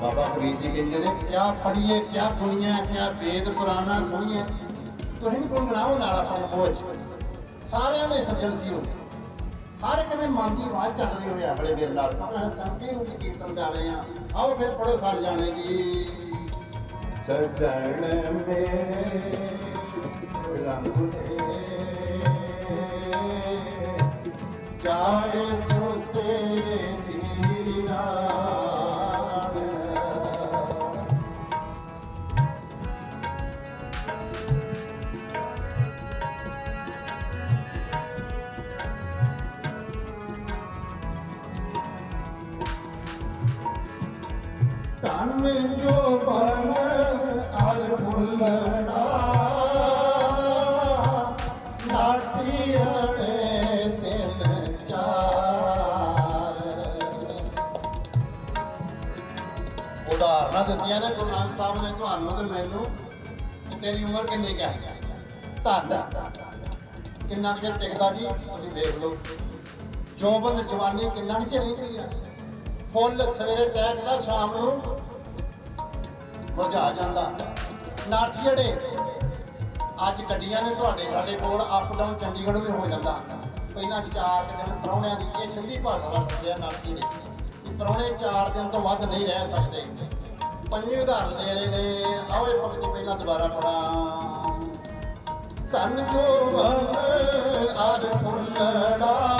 ਬਾਬਾ ਫਰੀਦ ਜੀ ਕਹਿੰਦੇ ਨੇ, ਕਿਆ ਪੜੀਏ ਕਿਆ ਪੁਣੀਆਂ ਕਿਆ ਵੇਦ ਪੁਰਾਣਾ ਸੁਣੀਏ। ਤੁਸੀਂ ਵੀ ਗੁੰਗਣਾਓ ਨਾਲ ਆਪਣੇ ਕੋਚ ਸਾਰਿਆਂ ਦੇ ਸੱਜਣ ਸੀ ਉਹ। ਹਰ ਇੱਕ ਦੇ ਮਨ ਦੀ ਆਵਾਜ਼ ਚੱਲ ਰਹੀ ਹੋਵੇ ਆਪਣੇ ਮੇਰੇ ਨਾਲ। ਕਿਉਂਕਿ ਸੰਗਤੀ ਨੂੰ ਵੀ ਕੀਰਤਨ ਕਰ ਰਹੇ ਹਾਂ ਆਓ ਫਿਰ ਪੜੋ ਸਰ ਜਾਣੇਗੀ ਸਜਣ ਮੇਰੇ ਰੰਗੁਲੇ ਜਾਏ ਤਨ ਜੋ ਬਣ ਅਲ ਫੁੱਲਣਾ ਨਾਟੀ ਉਦਾਹਰਨਾਂ ਦਿੱਤੀਆਂ ਨੇ, ਗੁਰੂ ਨਾਨਕ ਸਾਹਿਬ ਨੇ ਤੁਹਾਨੂੰ ਤੇ ਮੈਨੂੰ ਕਿ ਤੇਰੀ ਉਮਰ ਕਿੰਨੀ ਕੁ ਹੈ? ਧੰਨ। ਕਿੰਨਾ ਚਿਰ ਟਿਕਦਾ ਜੀ? ਤੁਸੀਂ ਵੇਖ ਲਓ। ਜੋਬਨ ਜਵਾਨੀ ਕਿੰਨਾ ਚਿਰ ਰਹਿੰਦੀ ਆ? ਫੁੱਲ ਸਵੇਰੇ ਟਹਿਕਦਾ, ਸ਼ਾਮ ਨੂੰ ਮੁਰਝਾ ਜਾਂਦਾ। ਨਾਠ ਜਿਹੜੇ, ਅੱਜ ਗੱਡੀਆਂ ਨੇ ਤੁਹਾਡੇ ਸਾਡੇ ਕੋਲ ਅਪ ਡਾਊਨ ਚੰਡੀਗੜ੍ਹ ਵੀ ਹੋ ਜਾਂਦਾ। ਪਹਿਲਾਂ ਚਾਰ ਦਿਨ ਪ੍ਰਾਹੁਣਿਆਂ ਦੀ, ਇਹ ਸਿੰਧੀ ਭਾਸ਼ਾ ਦਾ ਸੱਦਿਆ ਨਾਠੀ ਨੇ। ਕਿ ਪ੍ਰਾਹੁਣੇ ਚਾਰ ਦਿਨ ਤੋਂ ਵੱਧ ਨਹੀਂ ਰਹਿ ਸਕਦੇ। ਪੰਜਵੀਂ ਉਦਾਹਰਨ ਦੇ ਰਹੇ ਨੇ। ਆਓ ਇਹ ਪੰਕਤੀ ਪਹਿਲਾਂ ਦੁਬਾਰਾ ਪੜਾਂ ਧੰਨ ਜੋ ਵਨ ਅਰ ਫੁੱਲੜਾ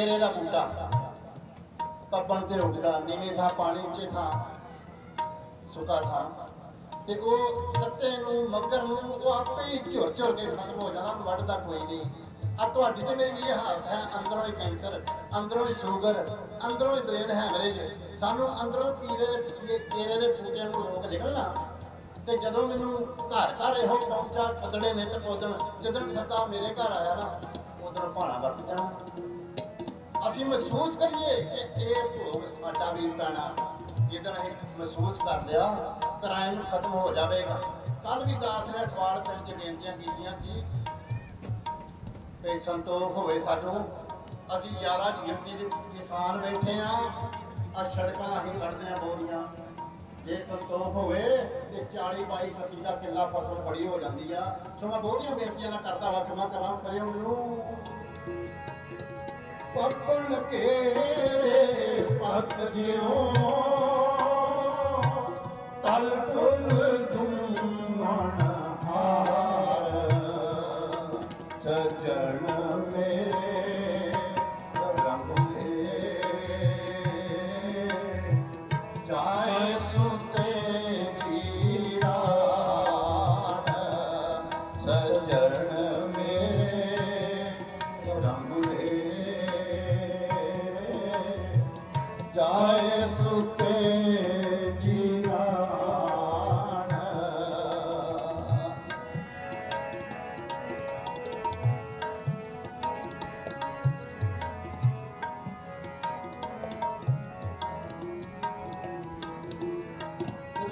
ਕੇਰੇ ਦਾ ਬੂਟਾ। ਪੱਪਣ ਤੇ ਉੱਗਦਾ ਨੀਵੇਂ ਥਾਂ, ਪਾਣੀ ਉੱਚੇ ਥਾਂ, ਸੁੱਕਾ ਥਾਂ। ਤੇ ਉਹ ਸੱਤੇ ਨੂੰ, ਮੱਗਰ ਨੂੰ, ਉਹ ਆਪੇ ਹੀ ਝੁਰ ਝੁਰ ਕੇ ਖਤਮ ਹੋ ਜਾਣਾ, ਵੱਢਦਾ ਕੋਈ ਨਹੀਂ। ਆ ਤੁਹਾਡੀ ਤੇ ਮੇਰੀ ਇਹ ਹਾਲਤ ਹੈ, ਅੰਦਰੋਂ ਹੀ ਕੈਂਸਰ, ਅੰਦਰੋਂ ਹੀ ਸ਼ੂਗਰ, ਅੰਦਰੋਂ ਹੀ ਬ੍ਰੇਨ ਹੈਮਰੇਜ। ਸਾਨੂੰ ਅੰਦਰੋਂ ਕੀੜੇ ਦੇ ਕੀੜੇ ਦੇ ਪੂਤਿਆਂ ਨੂੰ ਰੋਕ ਨਿਕਲਣਾ। ਤੇ ਜਦੋਂ ਮੈਨੂੰ ਘਰ ਘਰ ਇਹੋ ਪਹੁੰਚਾ ਛੱਡਣੇ ਨੇ ਤੇ ਕੋਦਣ ਜਦੋਂ ਸੱਤਾ ਮੇਰੇ ਘਰ ਆਇਆ ਨਾ, ਉਦੋਂ ਭਾਣਾ ਵਰਤ ਜਾਣਾ। ਅਸੀਂ ਮਹਿਸੂਸ ਕਰੀਏ ਕਿ ਇਹ ਭੋਗ ਸਾਡਾ ਵੀ ਪੈਣਾ। ਜਦੋਂ ਅਸੀਂ ਮਹਿਸੂਸ ਕਰ ਲਿਆ, ਕ੍ਰਾਈਮ ਖਤਮ ਹੋ ਜਾਵੇਗਾ। ਕੱਲ ਵੀ ਦਾਸ ਨੇ ਅਠਵਾਲ ਪਿੰਡ ਚ ਬੇਨਤੀਆਂ ਕੀਤੀਆਂ ਸੀ। ਤੇ ਸੰਤੋਖ ਹੋਵੇ ਸਾਨੂੰ, ਅਸੀਂ 11 ਗਿਣਤੀ ਦੇ ਕਿਸਾਨ ਬੈਠੇ ਆ ਆ ਸੜਕਾਂ ਅਸੀਂ ਕੱਢਦੇ ਆ ਬੋਰੀਆਂ। ਜੇ ਸੰਤੋਖ ਹੋਵੇ ਤੇ 40 22 ਸੱਤੀ ਦਾ ਕਿੱਲਾ ਫਸਲ ਬੜੀ ਹੋ ਜਾਂਦੀ ਆ। ਸੋ ਮੈਂ ਬਹੁਤੀਆਂ ਬੇਨਤੀਆਂ ਨਾ ਕਰਦਾ ਵਾ ਖਮਾ ਕਰਾਂ, ਕਰਿਓ ਮੈਨੂੰ। ਪੱਪਣ ਕੇ ਪੱਤ ਜਿਉ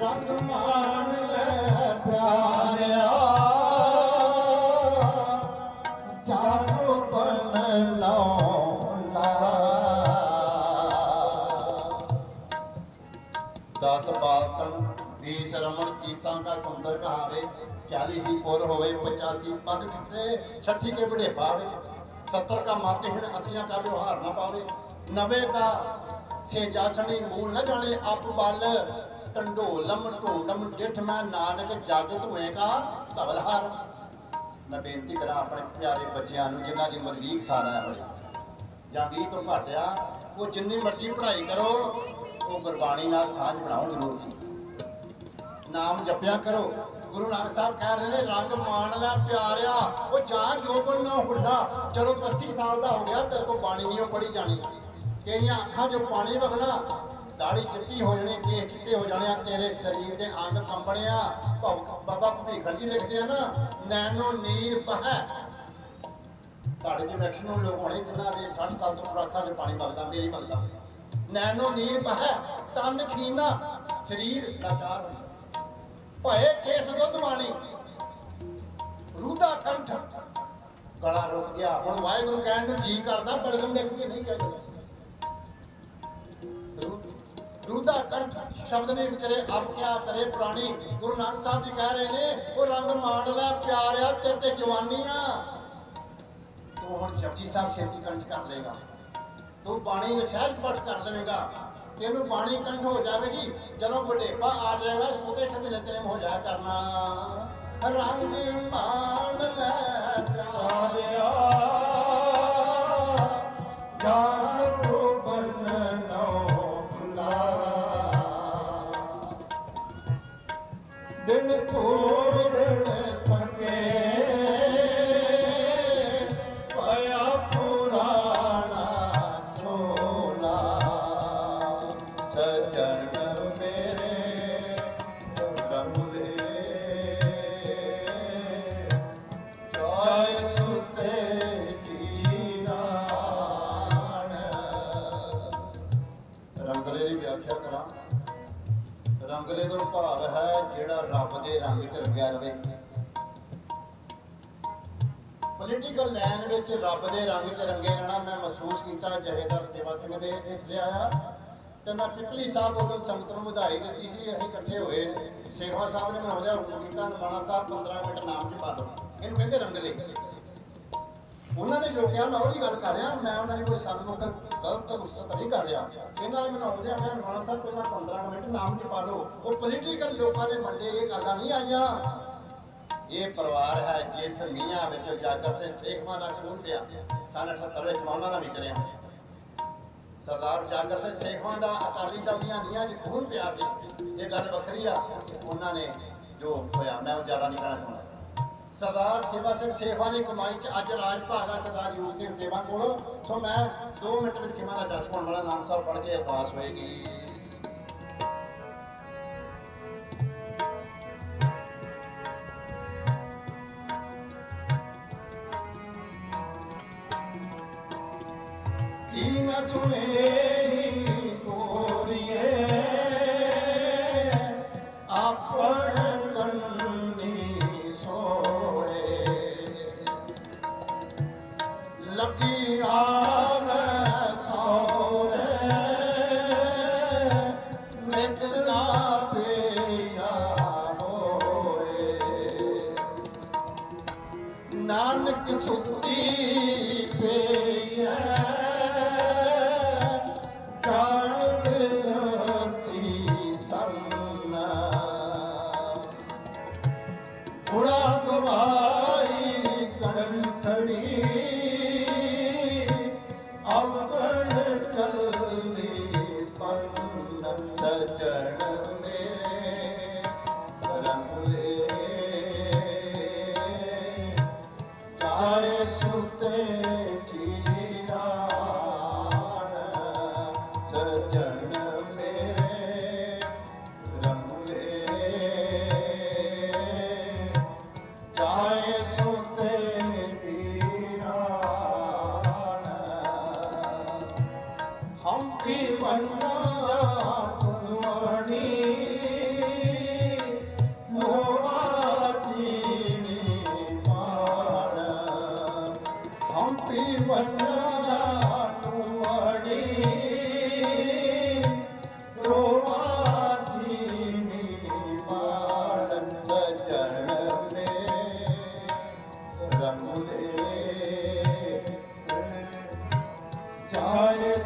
ਰੰਗ ਮਾਣ ਲੈ ਪਿਆਰਿਆ। ਚਾਰੋ ਤਨ ਨੌਲਾ। ਦਸ ਬਾਤਨ ਦੇਸ ਰਮਣ ਕੀਸਾਂ ਦਾ ਸੁੰਦਰ ਕਹਾਵੇ 40 ਸੀ ਪੁਰ ਹੋਵੇ 85 ਪਦ ਕਿਸੇ 60 ਕੇ ਬੜੇ ਪਾਵੇ 70 ਕਾ ਮਾਤੇ ਹਣ 80 ਕਾ ਵਿਵਹਾਰ ਨਾ ਪਾਵੇ। ਨਵੇਂ ਦਾ ਸੇ ਜਾਚਣੀ ਮੂਲ ਨਾ ਜਾਣੇ, ਆਪ ਬਲ ਟੰਡੋਲਮ ਟੋਟਮ ਜਿਠ ਮੈਂ ਨਾਨਕ ਜਗ ਧੂਏ ਕਾ ਧਵਲ ਹਰ। ਮੈਂ ਬੇਨਤੀ ਕਰਾਂ ਆਪਣੇ ਪਿਆਰੇ ਬੱਚਿਆਂ ਨੂੰ, ਜਿਨ੍ਹਾਂ ਦੀ ਉਮਰ 20 ਸਾਲ ਹੋਈ ਜਾਂ 20 ਤੋਂ ਘੱਟ ਉਹ ਜਿੰਨੀ ਮਰਜ਼ੀ ਪੜ੍ਹਾਈ ਕਰੋ, ਉਹ ਗੁਰਬਾਣੀ ਨਾਲ ਸਾਂਝ ਬਣਾਓ ਜ਼ਰੂਰ ਜੀ। ਨਾਮ ਜਪਿਆ ਕਰੋ। ਗੁਰੂ ਨਾਨਕ ਸਾਹਿਬ ਕਹਿ ਰਹੇ ਨੇ, ਰੰਗ ਮਾਣ ਲੈ ਪਿਆਰਿਆ, ਉਹ ਜਾਨ ਜੋਬਨ ਨਾ ਹੁੰਦਾ ਚਲੋ 80 ਸਾਲ ਦਾ ਹੋ ਗਿਆ, ਤੇਰੇ ਕੋ ਬਾਣੀ ਨਹੀਂ ਪੜੀ ਜਾਣੀ। ਤੇਰੀਆਂ ਅੱਖਾਂ ਜੋ ਪਾਣੀ ਵਗਣਾ ਦਾੜੀ ਚਿੱਟੀ ਹੋ ਜਾਣੀ ਕੇਸ ਚਿੱਟੇ ਹੋ ਜਾਣੇ ਆ, ਤੇਰੇ ਸਰੀਰ ਦੇ ਅੰਗ ਕੰਬਣਿਆ ਭਵ ਬਾਬਾ ਭਵੀਖਣ ਜੀ ਲਿਖਦੇ ਆ ਨਾ, ਨੈਣੋ ਨੀਰ ਪਹੈ ਸਾਡੇ ਚ ਮੈਕਸਿਮਮ ਲੋਕ ਹੋਣੇ ਜਿਨ੍ਹਾਂ ਦੇ 60 ਸਾਲ ਤੋਂ ਉੱਪਰ 'ਚ ਪਾਣੀ ਵਗਦਾ ਮੇਰੀ ਵਗਦਾ ਨੈਣੋ ਨੀਰ ਪਹੈ ਤਨ ਖੀਨਾ, ਸਰੀਰ ਲਾਚਾਰ ਹੁੰਦਾ। ਭਏ ਕੇਸ ਦੁੱਧ ਵਾਣੀ ਰੂਦਾ ਕੰਠ। ਗਲਾ ਰੁਕ ਗਿਆ, ਹੁਣ ਵਾਹਿਗੁਰੂ ਕਹਿਣ ਨੂੰ ਜੀ ਕਰਦਾ, ਬਲਗਮ ਵਿਅਕਤੀ ਨਹੀਂ ਕਹਿੰਦਾ ਰੂਦਾ ਕੰਠ ਸ਼ਬਦ ਨੇ ਵਿਚਰੇ ਅਬ ਕਿਆ ਕਰੇ ਪ੍ਰਾਣੀ, ਗੁਰੂ ਨਾਨਕ ਸਾਹਿਬ ਜੀ ਕਹਿ ਰਹੇ ਨੇ, ਉਹ ਰੰਗ ਮਾਣ ਲੈ ਪਿਆਰਿਆ ਤੇਰੇ ਤੇ ਜਵਾਨੀਆਂ ਤੂੰ ਹੁਣ ਜਪਜੀ ਸਾਹਿਬ ਛੇਤੀ ਕੰਠ ਕਰ ਲੇਗਾ ਤੂੰ ਬਾਣੀ ਦੇ ਸਹਿਜ ਪਾਠ ਕਰ ਲਵੇਂਗਾ। ਤੈਨੂੰ ਬਾਣੀ ਕੰਠ ਹੋ ਜਾਵੇਗੀ, ਜਦੋਂ ਬੁਢੇਪਾ ਆ ਜਾਏਗਾ ਸੁਦੇ ਸੰਦਲੇ ਤੇਰੇ ਹੋ ਜਾਇਆ ਕਰਨਾ। ਰੰਗ ਮਾਣ ਲੈ ਪਿਆਰਿਆ ਜਾਨੋ ਰੰਗਲੇ ਦੀ ਵਿਆਖਿਆ ਕਰਾਂ। ਰੰਗਲੇ ਤੋਂ ਭਾਵ ਹੈ ਜਿਹੜਾ ਰੱਬ ਦੇ ਰੰਗ 'ਚ ਰੰਗਿਆ ਰਵੇ। ਪੋਲੀਟੀਕਲ ਲਾਈਨ ਵਿੱਚ ਰੱਬ ਦੇ ਰੰਗ 'ਚ ਰੰਗੇ ਰਹਿਣਾ ਮੈਂ ਮਹਿਸੂਸ ਕੀਤਾ ਜਹੇਦਾਰ ਸੇਵਾ ਸਿੰਘ ਦੇ ਇਸ ਦੇ ਤੇ ਮੈਂ ਪਿਪਲੀ ਸਾਹਿਬ ਉਦੋਂ ਸੰਗਤ ਨੂੰ ਵਧਾਈ ਦਿੱਤੀ ਸੀ, ਅਸੀਂ ਇਕੱਠੇ ਹੋਏ ਸੇਵਾ ਸਾਹਿਬ ਨੇ ਬਣਾਉਂਦਿਆ ਹੁਕਮ ਕੀਤਾ, ਨਮਾਣਾ ਸਾਹਿਬ 15 ਮਿੰਟ ਨਾਮ 'ਚ ਪਾ ਦਿਓ ਇਹਨੂੰ ਕਹਿੰਦੇ ਰੰਗਲੇ। ਉਹਨਾਂ ਨੇ ਜੋ ਕਿਹਾ, ਮੈਂ ਉਹਦੀ ਗੱਲ ਕਰ ਰਿਹਾ, ਮੈਂ ਉਹਨਾਂ ਦੀ ਕੋਈ ਸਨਮੁਖ ਗਲਤ ਉਸਤਤ ਨਹੀਂ ਕਰ ਰਿਹਾ। ਇਹਨਾਂ ਨੇ ਬਣਾਉਂਦੇ ਆ ਮੈਂ ਨਵਾਂ ਸਾਹਿਬ ਪਹਿਲਾਂ 15 ਮਿੰਟ ਨਾਮ ਚ ਲਓ। ਉਹ ਪੋਲੀਟੀਕਲ ਲੋਕਾਂ ਦੇ ਮੰਡੇ ਇਹ ਗੱਲਾਂ ਨਹੀਂ ਆਈਆਂ। ਇਹ ਪਰਿਵਾਰ ਹੈ ਜਿਸ ਮੀਆਂ ਵਿੱਚ ਜਾਗਰ ਸਿੰਘ ਸੇਖਵਾਂ ਦਾ ਖੂਨ ਪਿਆ। ਸਨ 78 ਵਿੱਚ ਉਹਨਾਂ ਨਾਲ ਵਿਚਰਿਆ ਸਰਦਾਰ ਜਾਗਰ ਸਿੰਘ ਸੇਖਵਾਂ ਦਾ ਅਕਾਲੀ ਦਲ ਦੀਆਂ ਨੀਆਂ 'ਚ ਖੂਨ ਪਿਆ ਸੀ। ਇਹ ਗੱਲ ਵੱਖਰੀ ਆ। ਉਹਨਾਂ ਨੇ ਜੋ ਹੋਇਆ, ਮੈਂ ਉਹ ਜ਼ਿਆਦਾ ਨਹੀਂ ਕਹਿਣਾ ਚਾਹੁੰਦਾ। ਸਰਦਾਰ ਸੇਵਾ ਸਿੰਘ ਸੇਵਾ ਦੀ ਕਮਾਈ ਚ ਅੱਜ ਰਾਜ ਭਾਗਾ ਸਰਦਾਰ ਜੂਰ ਸਿੰਘ ਸੇਵਾ ਕੋਲੋਂ। ਸੋ ਮੈਂ 2 ਮਿੰਟ ਵਿੱਚ ਕਿਵੇਂ ਦਾ ਜੱਜ ਹੋਣ ਵਾਲਾ ਨਾਮ ਸਾਹਿਬ ਪੜ੍ਹ ਕੇ ਅਰਦਾਸ ਹੋਏਗੀ। ਨਾਨਕ ਸੁਤੀ ਪਈਐ ਰੰਗਲੇ ਚਾਹੇ